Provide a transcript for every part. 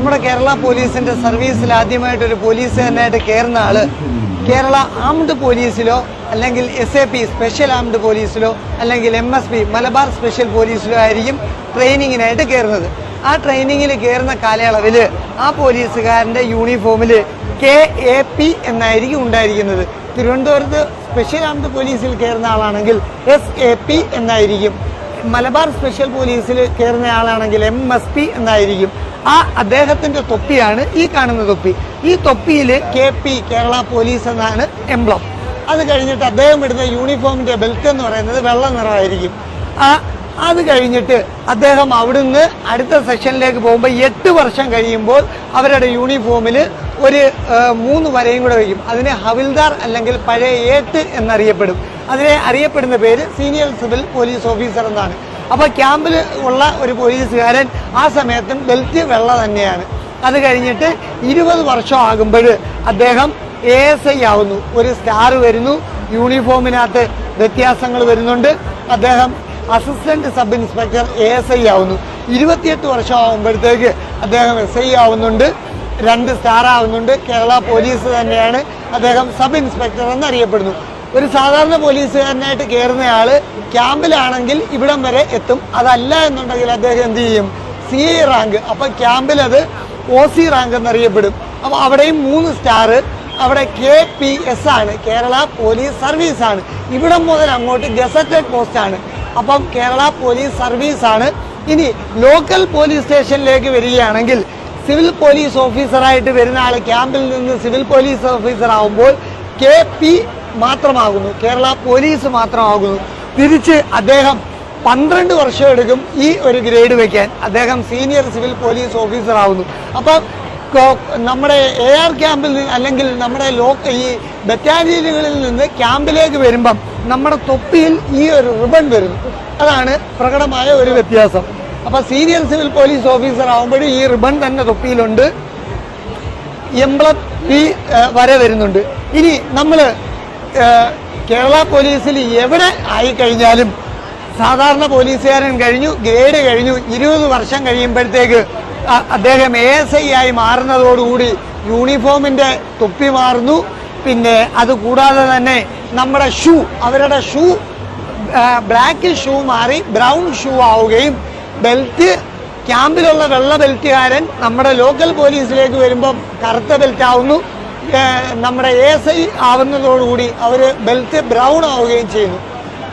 നമ്മുടെ കേരള പോലീസിന്റെ സർവീസിൽ ആദ്യമായിട്ട് ഒരു പോലീസ് തന്നെയായിട്ട് കയറുന്ന ആൾ കേരള ആംഡ് പോലീസിലോ അല്ലെങ്കിൽ S A P special armed പോലീസിലോ അല്ലെങ്കിൽ M S P Malabar special പോലീസിലോ ആയിരിക്കും ട്രെയിനിങ്ങിനായിട്ട് കയറുന്നത് ആ ട്രെയിനിങ്ങിൽ കയറുന്ന കാലയളവിൽ ആ പോലീസുകാരന്റെ യൂണിഫോമിൽ കെ എ പി എന്നായിരിക്കും ഉണ്ടായിരിക്കുന്നത്. തിരുവനന്തപുരത്ത് സ്പെഷ്യൽ ആംഡ് പോലീസിൽ കയറുന്ന ആളാണെങ്കിൽ എസ് എ പി എന്നായിരിക്കും. മലബാർ സ്പെഷ്യൽ പോലീസിൽ കയറുന്ന ആളാണെങ്കിൽ എം എസ് പി എന്നായിരിക്കും. ആ അദ്ദേഹത്തിന്റെ തൊപ്പിയാണ് ഈ കാണുന്ന തൊപ്പി. ഈ തൊപ്പിയിൽ കെ പി കേരള പോലീസ് എന്നാണ് എംബ്ലം. അത് കഴിഞ്ഞിട്ട് അദ്ദേഹം ഇടുന്ന യൂണിഫോമിന്റെ ബെൽറ്റ് എന്ന് പറയുന്നത് വെള്ള നിറമായിരിക്കും. ആ അത് കഴിഞ്ഞിട്ട് അദ്ദേഹം അവിടുന്ന് അടുത്ത സെഷനിലേക്ക് പോകുമ്പോൾ എട്ട് വർഷം കഴിയുമ്പോൾ അവരുടെ യൂണിഫോമിൽ ഒരു മൂന്ന് വരയും കൂടെ വയ്ക്കും. അതിനെ ഹവിൽദാർ അല്ലെങ്കിൽ പഴയ ഏട്ട് എന്നറിയപ്പെടും. അതിനെ അറിയപ്പെടുന്ന പേര് സീനിയർ സിവിൽ പോലീസ് ഓഫീസർ എന്നാണ്. അപ്പോൾ ക്യാമ്പിൽ ഉള്ള ഒരു പോലീസുകാരൻ ആ സമയത്തും ബെൽറ്റ് വെള്ള തന്നെയാണ്. അത് കഴിഞ്ഞിട്ട് ഇരുപത് വർഷം ആകുമ്പോൾ അദ്ദേഹം എ എസ് ഐ ആവുന്നു. ഒരു സ്റ്റാർ വരുന്നു യൂണിഫോമിനകത്ത് വ്യത്യാസങ്ങൾ വരുന്നുണ്ട്. അദ്ദേഹം assistant sub inspector A S I ആവുന്നു. ഇരുപത്തിയെട്ട് വർഷം ആകുമ്പോഴത്തേക്ക് അദ്ദേഹം എസ് ഐ ആവുന്നുണ്ട്. രണ്ട് സ്റ്റാർ ആവുന്നുണ്ട്. കേരള പോലീസ് തന്നെയാണ് അദ്ദേഹം സബ് ഇൻസ്പെക്ടർ എന്നറിയപ്പെടുന്നു. ഒരു സാധാരണ പോലീസുകാരനായിട്ട് കയറുന്നയാൾ ക്യാമ്പിലാണെങ്കിൽ ഇവിടം വരെ എത്തും. അതല്ല എന്നുണ്ടെങ്കിൽ അദ്ദേഹം എന്ത് ചെയ്യും? C rank. അപ്പൊ ക്യാമ്പിൽ അത് ഒ സി റാങ്ക് എന്നറിയപ്പെടും. അപ്പൊ അവിടെയും മൂന്ന് സ്റ്റാർ അവിടെ കെ പി എസ് ആണ്. കേരള പോലീസ് സർവീസ് ആണ്. ഇവിടം മുതൽ അങ്ങോട്ട് ഗസറ്റഡ് പോസ്റ്റ് ആണ്. അപ്പം കേരള പോലീസ് സർവീസ് ആണ്. ഇനി ലോക്കൽ പോലീസ് സ്റ്റേഷനിലേക്ക് വരികയാണെങ്കിൽ സിവിൽ പോലീസ് ഓഫീസറായിട്ട് വരുന്ന ആൾ ക്യാമ്പിൽ നിന്ന് സിവിൽ പോലീസ് ഓഫീസർ ആവുമ്പോൾ കെ പി മാത്രമാകുന്നു. കേരള പോലീസ് മാത്രമാകുന്നു. തിരിച്ച് അദ്ദേഹം പന്ത്രണ്ട് വർഷം എടുക്കും ഈ ഒരു ഗ്രേഡ് വയ്ക്കാൻ അദ്ദേഹം സീനിയർ സിവിൽ പോലീസ് ഓഫീസർ ആവുന്നു. അപ്പം നമ്മുടെ എ ആർ ക്യാമ്പിൽ നിന്ന് അല്ലെങ്കിൽ നമ്മുടെ ലോ ഈ ബറ്റാലിയനുകളിൽ നിന്ന് ക്യാമ്പിലേക്ക് വരുമ്പം നമ്മുടെ തൊപ്പിയിൽ ഈ ഒരു റിബൺ വരുന്നു അതാണ് പ്രകടമായ ഒരു വ്യത്യാസം. അപ്പോൾ സീനിയർ സിവിൽ പോലീസ് ഓഫീസർ ആകുമ്പോഴും ഈ റിബൺ തന്നെ തൊപ്പിയിലുണ്ട്. എംബ്ലം വര വരുന്നുണ്ട്. ഇനി നമ്മൾ കേരള പോലീസിൽ എവിടെ ആയിക്കഴിഞ്ഞാലും സാധാരണ പോലീസുകാരൻ കഴിഞ്ഞു ഗ്രേഡ് കഴിഞ്ഞു ഇരുപത് വർഷം കഴിയുമ്പോഴത്തേക്ക് അദ്ദേഹം എ എസ് ഐ ആയി മാറുന്നതോടുകൂടി യൂണിഫോമിന്റെ തൊപ്പി മാറുന്നു. പിന്നെ അതുകൂടാതെ തന്നെ നമ്മുടെ ഷൂ അവരുടെ ഷൂ ബ്ലാക്ക് ഷൂ മാറി ബ്രൗൺ ഷൂ ആവുകയും ബെൽറ്റ് ക്യാമ്പിലുള്ള വെള്ള ബെൽറ്റുകാരൻ നമ്മുടെ ലോക്കൽ പോലീസിലേക്ക് വരുമ്പം കറുത്ത ബെൽറ്റ് ആവുന്നു നമ്മുടെ എസ് ഐ ആവുന്നതോടുകൂടി അവർ ബെൽറ്റ് ബ്രൗൺ ആവുകയും ചെയ്യുന്നു.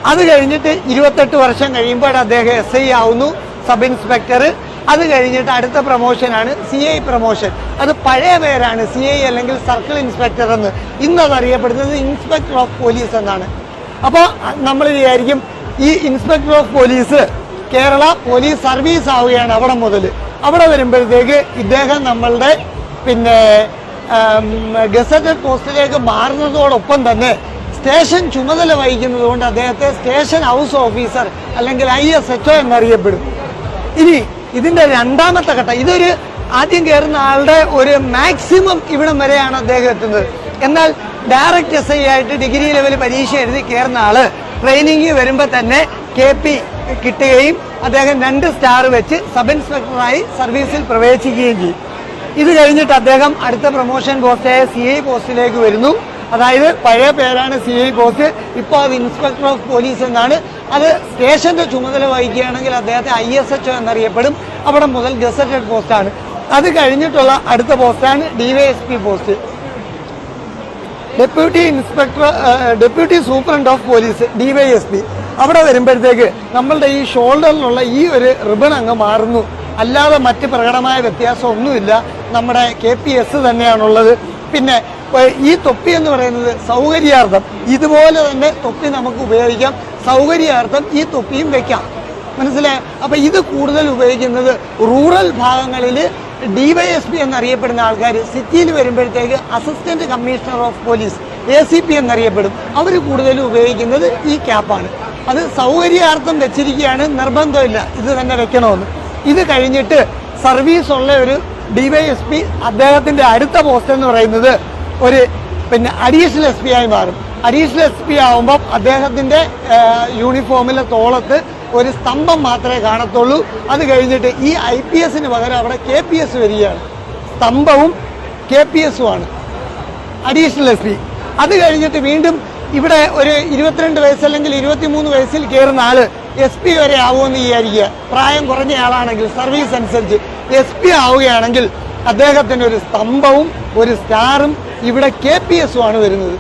അത് കഴിഞ്ഞിട്ട് ഇരുപത്തെട്ട് വർഷം കഴിയുമ്പോൾ അദ്ദേഹം എസ് ഐ ആവുന്നു സബ് ഇൻസ്പെക്ടർ അത് കഴിഞ്ഞിട്ട് അടുത്ത പ്രൊമോഷനാണ് സി ഐ പ്രൊമോഷൻ അത് പഴയ പേരാണ് സി ഐ അല്ലെങ്കിൽ സർക്കിൾ ഇൻസ്പെക്ടർ എന്ന്. ഇന്നതറിയപ്പെടുന്നത് ഇൻസ്പെക്ടർ ഓഫ് പോലീസ് എന്നാണ്. അപ്പോൾ നമ്മൾ വിചാരിക്കും ഈ inspector of police Kerala police service ആവുകയാണ് അവിടെ മുതൽ അവിടെ വരുമ്പോഴത്തേക്ക് ഇദ്ദേഹം നമ്മളുടെ പിന്നെ ഗസറ്റഡ് പോസ്റ്റിലേക്ക് മാറുന്നതോടൊപ്പം തന്നെ സ്റ്റേഷൻ ചുമതല വഹിക്കുന്നത് കൊണ്ട് അദ്ദേഹത്തെ സ്റ്റേഷൻ ഹൗസ് ഓഫീസർ അല്ലെങ്കിൽ ഐ എസ് എച്ച് എന്നറിയപ്പെടും. ഇനി ഇതിന്റെ രണ്ടാമത്തെ ഘട്ടം ഇതൊരു ആദ്യം കയറുന്ന ആളുടെ ഒരു മാക്സിമം ഇവിടം വരെയാണ് അദ്ദേഹം എത്തുന്നത്. എന്നാൽ ഡയറക്റ്റ് എസ് ഐ ആയിട്ട് ഡിഗ്രി ലെവൽ പരീക്ഷ എഴുതി കയറുന്ന ആൾ ട്രെയിനിങ് വരുമ്പോൾ തന്നെ കെ പി കിട്ടുകയും അദ്ദേഹം രണ്ട് സ്റ്റാർ വെച്ച് സബ് ഇൻസ്പെക്ടറായി സർവീസിൽ പ്രവേശിക്കുകയും ചെയ്യും. ഇത് കഴിഞ്ഞിട്ട് അദ്ദേഹം അടുത്ത പ്രൊമോഷൻ പോസ്റ്റായ സി ഐ പോസ്റ്റിലേക്ക് വരുന്നു. അതായത് പഴയ പേരാണ് സി ഐ പോസ്റ്റ് ഇപ്പോൾ അത് ഇൻസ്പെക്ടർ ഓഫ് പോലീസ് എന്നാണ്. അത് സ്റ്റേഷന്റെ ചുമതല വഹിക്കുകയാണെങ്കിൽ അദ്ദേഹത്തെ ഐ എസ് എച്ച് എന്നറിയപ്പെടും. അവിടെ മുതൽ ഗസറ്റഡ് പോസ്റ്റാണ് അത് കഴിഞ്ഞിട്ടുള്ള അടുത്ത പോസ്റ്റാണ് DYSP post deputy inspector deputy superintendent of police DYSP അവിടെ വരുമ്പോഴത്തേക്ക് നമ്മളുടെ ഈ ഷോൾഡറിലുള്ള ഈ ഒരു റിബൺ അങ്ങ് മാറുന്നു. അല്ലാതെ മറ്റ് പ്രകടമായ വ്യത്യാസം ഒന്നുമില്ല. നമ്മുടെ കെ പി എസ് തന്നെയാണുള്ളത്. പിന്നെ ഈ തൊപ്പി എന്ന് പറയുന്നത് സൗകര്യാർത്ഥം. ഇതുപോലെ തന്നെ തൊപ്പി നമുക്ക് ഉപയോഗിക്കാം. സൗകര്യാർത്ഥം ഈ തൊപ്പിയും വെക്കാം. മനസ്സിലായോ? അപ്പൊ ഇത് കൂടുതൽ ഉപയോഗിക്കുന്നത് റൂറൽ ഭാഗങ്ങളിൽ ഡിവൈഎസ്പി എന്നറിയപ്പെടുന്ന ആൾക്കാർ സിറ്റിയിൽ വരുമ്പോഴത്തേക്ക് assistant commissioner of police A C P എന്നറിയപ്പെടും. അവർ കൂടുതലും ഉപയോഗിക്കുന്നത് ഈ ക്യാപ്പാണ് അത് സൗകര്യാർത്ഥം വെച്ചിരിക്കുകയാണ് നിർബന്ധമില്ല. ഇത് തന്നെ വെക്കണമെന്ന്. ഇത് കഴിഞ്ഞിട്ട് സർവീസ് ഉള്ള ഒരു ഡിവൈഎസ്പി അദ്ദേഹത്തിന്റെ അടുത്ത പോസ്റ്റ് എന്ന് പറയുന്നത് ഒരു പിന്നെ അഡീഷണൽ എസ് പി ആയി മാറും. അഡീഷണൽ എസ് പി ആവുമ്പം അദ്ദേഹത്തിന്റെ യൂണിഫോമിലെ തോളത്ത് ഒരു സ്തംഭം മാത്രമേ കാണത്തുള്ളൂ. അത് കഴിഞ്ഞിട്ട് ഈ ഐ പി എസിന് പകരം അവിടെ കെ പി എസ് വരികയാണ്. സ്തംഭവും കെ പി എസും ആണ് അഡീഷണൽ എസ് പി. അത് കഴിഞ്ഞിട്ട് വീണ്ടും ഇവിടെ ഒരു ഇരുപത്തിരണ്ട് വയസ്സ് അല്ലെങ്കിൽ ഇരുപത്തിമൂന്ന് വയസ്സിൽ കയറുന്ന ആൾ എസ് പി വരെ ആവുമെന്ന് വിചാരിക്കുക. പ്രായം കുറഞ്ഞ ആളാണെങ്കിൽ സർവീസ് അനുസരിച്ച് എസ് പി ആവുകയാണെങ്കിൽ അദ്ദേഹത്തിന് ഒരു സ്തംഭവും ഒരു സ്റ്റാറും ഇവിടെ കെ പി എസും ആണ് വരുന്നത്.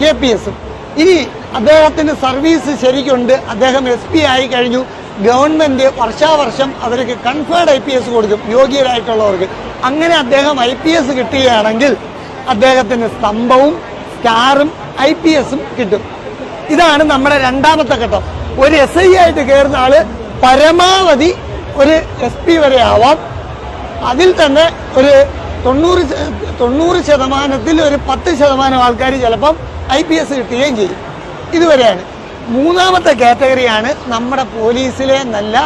കെ പി എസും ഇനി അദ്ദേഹത്തിന് സർവീസ് ശരിക്കുണ്ട്. അദ്ദേഹം എസ് പി ആയി കഴിഞ്ഞു. ഗവൺമെന്റ് വർഷാവർഷം അവർക്ക് കൺഫേർഡ് ഐ പി എസ് കൊടുക്കും. യോഗ്യരായിട്ടുള്ളവർക്ക്. അങ്ങനെ അദ്ദേഹം ഐ പി എസ് കിട്ടുകയാണെങ്കിൽ അദ്ദേഹത്തിന് സ്തംഭവും സ്റ്റാറും ഐ പി എസും കിട്ടും. ഇതാണ് നമ്മുടെ രണ്ടാമത്തെ ഘട്ടം. ഒരു എസ് ഐ ആയിട്ട് കയറുന്ന ആൾ പരമാവധി ഒരു എസ് പി വരെ ആവാം. അതിൽ തന്നെ ഒരു തൊണ്ണൂറ് തൊണ്ണൂറ് ശതമാനത്തിൽ ഒരു പത്ത് ശതമാനം ആൾക്കാർ ചിലപ്പം ഐ പി എസ് കിട്ടുകയും ചെയ്യും. ഇതുവരെയാണ്. മൂന്നാമത്തെ കാറ്റഗറിയാണ് നമ്മുടെ പോലീസിലെ നല്ല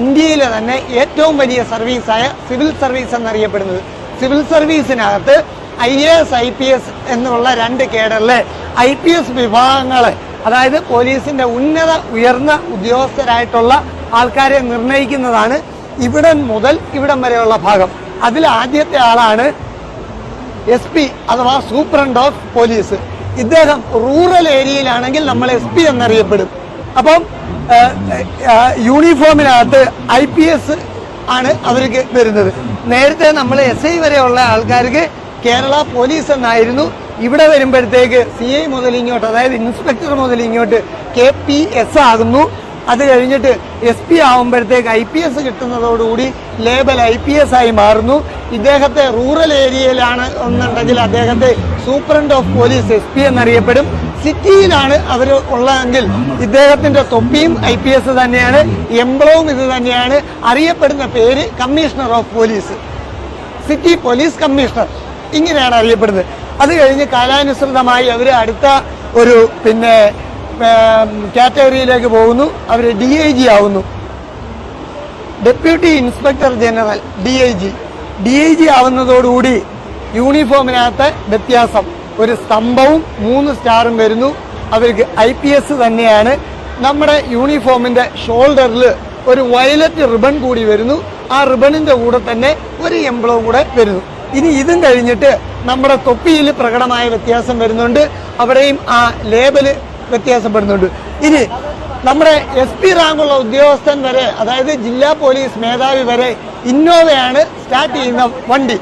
ഇന്ത്യയിലെ തന്നെ ഏറ്റവും വലിയ സർവീസായ സിവിൽ സർവീസ് എന്നറിയപ്പെടുന്നത്. Civil സർവീസിനകത്ത് I A S I P S എന്നുള്ള രണ്ട് കേഡറിലെ ഐ പി എസ് വിഭാഗങ്ങളെ അതായത് പോലീസിന്റെ ഉന്നത ഉയർന്ന ഉദ്യോഗസ്ഥരായിട്ടുള്ള ആൾക്കാരെ നിർണയിക്കുന്നതാണ് ഇവിടം മുതൽ ഇവിടം വരെയുള്ള ഭാഗം. അതിൽ ആദ്യത്തെ ആളാണ് എസ് പി അഥവാ സൂപ്രണ്ട് ഓഫ് പോലീസ്. ഇദ്ദേഹം റൂറൽ ഏരിയയിലാണെങ്കിൽ നമ്മൾ എസ് പി എന്നറിയപ്പെടും. അപ്പം യൂണിഫോമിനകത്ത് ഐ പി എസ് ആണ് അവർക്ക് വരുന്നത്. നേരത്തെ നമ്മൾ എസ് ഐ വരെയുള്ള ആൾക്കാർക്ക് കേരള പോലീസ് എന്നായിരുന്നു ഇവിടെ വരുമ്പോഴത്തേക്ക് സി ഐ മുതൽ ഇങ്ങോട്ട് അതായത് ഇൻസ്പെക്ടർ മുതൽ ഇങ്ങോട്ട് കെ പി എസ് ആകുന്നു. അത് കഴിഞ്ഞിട്ട് എസ് പി ആവുമ്പോഴത്തേക്ക് ഐ പി എസ് കിട്ടുന്നതോടുകൂടി ലേബൽ ഐ പി എസ് ആയി മാറുന്നു. ഇദ്ദേഹത്തെ റൂറൽ ഏരിയയിലാണ് എന്നുണ്ടെങ്കിൽ അദ്ദേഹത്തെ superintendent of police S P എന്നറിയപ്പെടും. സിറ്റിയിലാണ് അവർ ഉള്ളതെങ്കിൽ ഇദ്ദേഹത്തിന്റെ തൊപ്പിയും ഐ പി എസ് തന്നെയാണ്. എംബ്ലവും ഇത് തന്നെയാണ്. അറിയപ്പെടുന്ന പേര് commissioner of police. City police commissioner. ഇങ്ങനെയാണ് അറിയപ്പെടുന്നത്. അത് കഴിഞ്ഞ് കാലാനുസൃതമായി അവർ അടുത്ത ഒരു പിന്നെ കാറ്റഗറിയിലേക്ക് പോകുന്നു. അവർ ഡി ഐ ജി ആവുന്നു. Deputy inspector general D I G. D I G ആവുന്നതോടുകൂടി യൂണിഫോമിനകത്ത് വ്യത്യാസം. ഒരു സ്തംഭവും മൂന്ന് സ്റ്റാറും വരുന്നു. അവർക്ക് ഐ പി എസ് തന്നെയാണ്. നമ്മുടെ യൂണിഫോമിന്റെ ഷോൾഡറിൽ ഒരു വയലറ്റ് റിബൺ കൂടി വരുന്നു. ആ റിബണിന്റെ കൂടെ തന്നെ ഒരു എംബ്ലോ കൂടെ വരുന്നു. ഇനി ഇതും കഴിഞ്ഞിട്ട് നമ്മുടെ തൊപ്പിയിൽ പ്രകടമായ വ്യത്യാസം വരുന്നുണ്ട്. അവിടെയും ആ ലേബൽ വ്യത്യാസപ്പെടുന്നുണ്ട്. ഇനി നമ്മുടെ എസ് പി റാങ്കുള്ള ഉദ്യോഗസ്ഥൻ വരെ അതായത് ജില്ലാ പോലീസ് മേധാവി വരെ ഇന്നോവയാണ് സ്റ്റാർട്ട് ചെയ്യുന്ന വണ്ടി.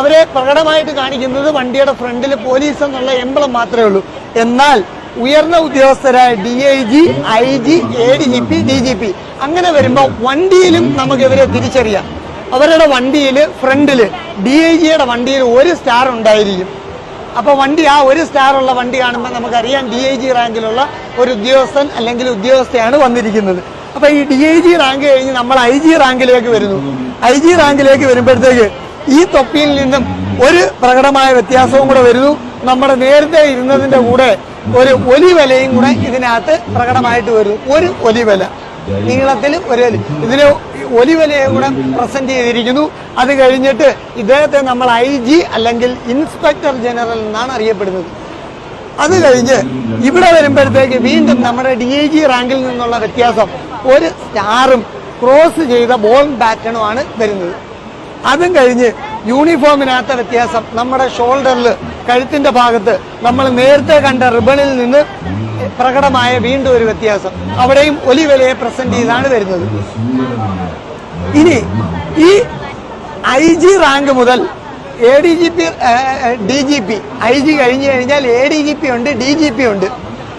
അവരെ പ്രകടമായിട്ട് കാണിക്കുന്നത് വണ്ടിയുടെ ഫ്രണ്ടിൽ പോലീസ് എന്നുള്ള എംബ്ലം മാത്രമേ ഉള്ളൂ. എന്നാൽ ഉയർന്ന ഉദ്യോഗസ്ഥരായ D I G I G A D G P D G P അങ്ങനെ വരുമ്പോൾ വണ്ടിയിലും നമുക്കിവരെ തിരിച്ചറിയാം. അവരുടെ വണ്ടിയിൽ ഫ്രണ്ടിൽ ഡി ഐ ജിയുടെ വണ്ടിയിൽ ഒരു സ്റ്റാർ ഉണ്ടായിരിക്കും. അപ്പോൾ വണ്ടി ആ ഒരു സ്റ്റാർ ഉള്ള വണ്ടി കാണുമ്പോൾ നമുക്കറിയാം ഡി ഐ ജി റാങ്കിലുള്ള ഒരു ഉദ്യോഗസ്ഥൻ അല്ലെങ്കിൽ ഉദ്യോഗസ്ഥയാണ് വന്നിരിക്കുന്നത്. അപ്പോൾ ഈ ഡി ഐ ജി റാങ്ക് കഴിഞ്ഞ് നമ്മൾ ഐ ജി റാങ്കിലേക്ക് വരുന്നു. ഐ ജി റാങ്കിലേക്ക് വരുമ്പോഴത്തേക്ക് ഈ തൊപ്പിയിൽ നിന്നും ഒരു പ്രകടമായ വ്യത്യാസവും കൂടെ വരുന്നു. നമ്മുടെ നേരത്തെ ഇരുന്നതിന്റെ കൂടെ ഒരു ഒലിവലയും കൂടെ ഇതിനകത്ത് പ്രകടമായിട്ട് വരുന്നു. ഒരു ഒലിവല. നീളത്തിൽ ഒരു. ഇതിന് ഒലിവലയെ കൂടെ പ്രസന്റ് ചെയ്തിരിക്കുന്നു. അത് കഴിഞ്ഞിട്ട് ഇദ്ദേഹത്തെ നമ്മൾ ഐ ജി അല്ലെങ്കിൽ ഇൻസ്പെക്ടർ ജനറൽ എന്നാണ് അറിയപ്പെടുന്നത്. അത് കഴിഞ്ഞ് ഇവിടെ വരുമ്പോഴത്തേക്ക് വീണ്ടും നമ്മുടെ ഡി ഐ ജി റാങ്കിൽ നിന്നുള്ള വ്യത്യാസം ഒരു സ്റ്റാറും ക്രോസ് ചെയ്ത ബോൾ പാറ്റേണുമാണ് വരുന്നത്. അതും കഴിഞ്ഞ് യൂണിഫോമിനകത്ത വ്യത്യാസം നമ്മുടെ ഷോൾഡറിൽ കഴുത്തിന്റെ ഭാഗത്ത് നമ്മൾ നേരത്തെ കണ്ട റിബണിൽ നിന്ന് പ്രകടമായ വീണ്ടും ഒരു വ്യത്യാസം. അവിടെയും ഒലിവലയെ പ്രസന്റ് ചെയ്താണ് വരുന്നത്. ഇനി ഈ ഐ ജി റാങ്ക് മുതൽ A D G P D G P I G കഴിഞ്ഞു കഴിഞ്ഞാൽ എ ഡി ജി പി ഉണ്ട് ഡി ജി പി ഉണ്ട്.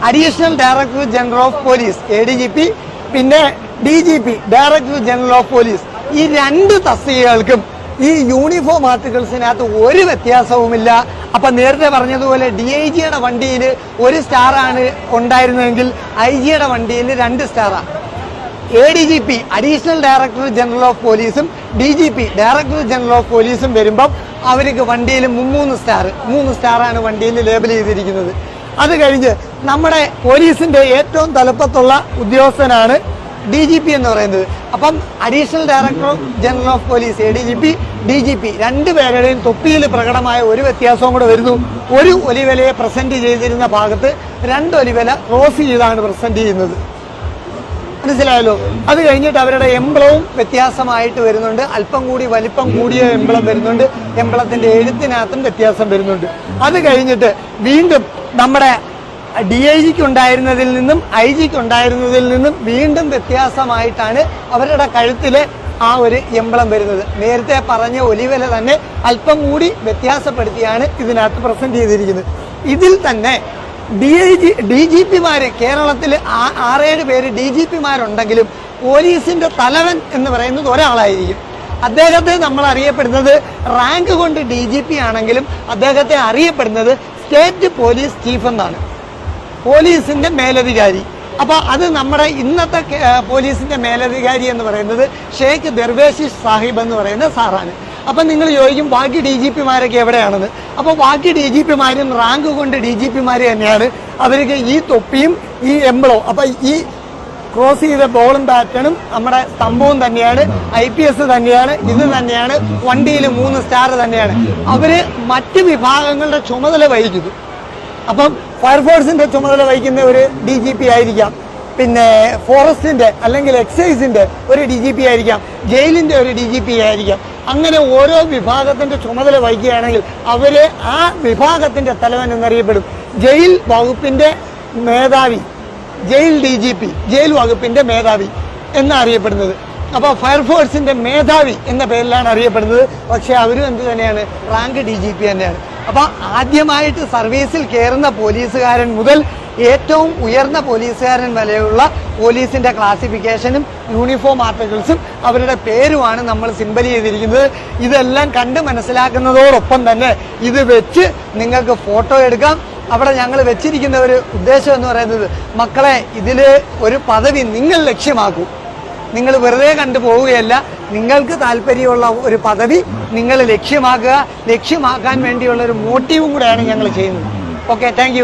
Additional director general of police A D G P പിന്നെ D G P director general of police ഈ രണ്ട് തസ്തികകൾക്കും ഈ uniform ആർട്ടിക്കിൾസിനകത്ത് ഒരു വ്യത്യാസവുമില്ല. അപ്പൊ നേരത്തെ പറഞ്ഞതുപോലെ ഡി ഐ ജിയുടെ വണ്ടിയിൽ ഒരു സ്റ്റാറാണ് ഉണ്ടായിരുന്നതെങ്കിൽ ഐ ജിയുടെ വണ്ടിയിൽ രണ്ട് സ്റ്റാറാണ് A D G P additional director general of പോലീസും D G P director general of പോലീസും വരുമ്പം അവർക്ക് വണ്ടിയിൽ മുമ്മൂന്ന് സ്റ്റാർ മൂന്ന് സ്റ്റാറാണ് വണ്ടിയിൽ ലേബൽ ചെയ്തിരിക്കുന്നത്. അത് കഴിഞ്ഞ് നമ്മുടെ പോലീസിന്റെ ഏറ്റവും തലപ്പത്തുള്ള ഉദ്യോഗസ്ഥനാണ് ഡി ജി പി എന്ന് പറയുന്നത്. അപ്പം additional director general of police A D G P D G P രണ്ടുപേരുടെയും തൊപ്പിയിൽ പ്രകടമായ ഒരു വ്യത്യാസവും കൂടെ വരുന്നു. ഒരു ഒലിവലയെ പ്രസന്റ് ചെയ്തിരുന്ന ഭാഗത്ത് രണ്ട് ഒലിവല ക്രോസ് ചെയ്താണ് പ്രസന്റ് ചെയ്യുന്നത്. മനസ്സിലായല്ലോ? അത് കഴിഞ്ഞിട്ട് അവരുടെ എംബ്ലവും വ്യത്യാസമായിട്ട് വരുന്നുണ്ട്. അല്പം കൂടി വലിപ്പം കൂടിയ എംബ്ലം വരുന്നുണ്ട്. എംബ്ലത്തിന്റെ എഴുത്തിനകത്തും വ്യത്യാസം വരുന്നുണ്ട്. അത് കഴിഞ്ഞിട്ട് വീണ്ടും നമ്മുടെ ഡി ഐ ജിക്ക് ഉണ്ടായിരുന്നതിൽ നിന്നും ഐ ജിക്ക് ഉണ്ടായിരുന്നതിൽ നിന്നും വീണ്ടും വ്യത്യാസമായിട്ടാണ് അവരുടെ കഴുത്തിലെ ആ ഒരു എംബ്ലം വരുന്നത്. നേരത്തെ പറഞ്ഞ ഒലിവില തന്നെ അല്പം കൂടി വ്യത്യാസപ്പെടുത്തിയാണ് ഇതിനകത്ത് പ്രസന്റ് ചെയ്തിരിക്കുന്നത്. ഇതിൽ തന്നെ D I G D G പിമാര് കേരളത്തിൽ ആറേഴ് പേര് ഡി ജി പിമാരുണ്ടെങ്കിലും പോലീസിന്റെ തലവൻ എന്ന് പറയുന്നത് ഒരാളായിരിക്കും. അദ്ദേഹത്തെ നമ്മൾ അറിയപ്പെടുന്നത് റാങ്ക് കൊണ്ട് ഡി ജി പി ആണെങ്കിലും അദ്ദേഹത്തെ അറിയപ്പെടുന്നത് സ്റ്റേറ്റ് പോലീസ് ചീഫ് എന്നാണ്. പോലീസിന്റെ മേലധികാരി. അപ്പോൾ അത് നമ്മുടെ ഇന്നത്തെ പോലീസിന്റെ മേലധികാരി എന്ന് പറയുന്നത് ഷേഖ് ദർവേശിഷ് സാഹിബ് എന്ന് പറയുന്ന സാറാണ്. അപ്പം നിങ്ങൾ ചോദിക്കും ബാക്കി ഡി ജി പിമാരൊക്കെ എവിടെയാണെന്ന്? അപ്പോൾ ബാക്കി ഡി ജി പിമാരും റാങ്ക് കൊണ്ട് ഡി ജി പിമാര് തന്നെയാണ്. അവർക്ക് ഈ തൊപ്പിയും ഈ എംബ്ലോ അപ്പം ഈ ക്രോസ് ചെയ്ത ബോളും ബാറ്റണും നമ്മുടെ സ്തംഭവും തന്നെയാണ്. ഐ പി എസ് തന്നെയാണ്. ഇത് തന്നെയാണ്. വണ്ടിയിൽ മൂന്ന് സ്റ്റാർ തന്നെയാണ്. അവർ മറ്റ് വിഭാഗങ്ങളുടെ ചുമതല വഹിക്കുന്നു. അപ്പം ഫയർഫോഴ്സിന്റെ ചുമതല വഹിക്കുന്ന ഒരു ഡി ജി പി ആയിരിക്കാം. പിന്നെ ഫോറസ്റ്റിന്റെ അല്ലെങ്കിൽ എക്സൈസിന്റെ ഒരു ഡി ജി പി ആയിരിക്കാം. ജയിലിന്റെ ഒരു ഡി ജി പി ആയിരിക്കാം. അങ്ങനെ ഓരോ വിഭാഗത്തിന്റെ ചുമതല വഹിക്കുകയാണെങ്കിൽ അവരെ ആ വിഭാഗത്തിന്റെ തലവൻ എന്നറിയപ്പെടും. ജയിൽ വകുപ്പിന്റെ മേധാവി jail D G P jail വകുപ്പിന്റെ മേധാവി എന്നറിയപ്പെടുന്നത്. അപ്പോൾ ഫയർഫോഴ്സിന്റെ മേധാവി എന്ന പേരിലാണ് അറിയപ്പെടുന്നത്. പക്ഷേ അവരും എന്ത് തന്നെയാണ് റാങ്ക് ഡി ജി പി തന്നെയാണ്. അപ്പോൾ ആദ്യമായിട്ട് സർവീസിൽ കയറുന്ന പോലീസുകാരൻ മുതൽ ഏറ്റവും ഉയർന്ന പോലീസുകാരൻ വരെയുള്ള പോലീസിന്റെ ക്ലാസിഫിക്കേഷനും യൂണിഫോം ആർട്ടിക്കിൾസും അവരുടെ പേരുമാണ് നമ്മൾ സിമ്പൽ ചെയ്തിരിക്കുന്നത്. ഇതെല്ലാം കണ്ട് മനസ്സിലാക്കുന്നതോടൊപ്പം തന്നെ ഇത് വെച്ച് നിങ്ങൾക്ക് ഫോട്ടോ എടുക്കാം. അവിടെ ഞങ്ങൾ വെച്ചിരിക്കുന്ന ഒരു ഉദ്ദേശം എന്ന് പറയുന്നത് മക്കളെ ഇതിൽ ഒരു പദവി നിങ്ങൾ ലക്ഷ്യമാക്കൂ. നിങ്ങൾ വെറുതെ കണ്ടു പോവുകയല്ല നിങ്ങൾക്ക് താല്പര്യമുള്ള ഒരു പദവി നിങ്ങൾ ലക്ഷ്യമാക്കുക. ലക്ഷ്യമാക്കാൻ വേണ്ടിയുള്ള ഒരു മോട്ടീവും കൂടെയാണ് ഞങ്ങൾ ചെയ്യുന്നത്. Okay thank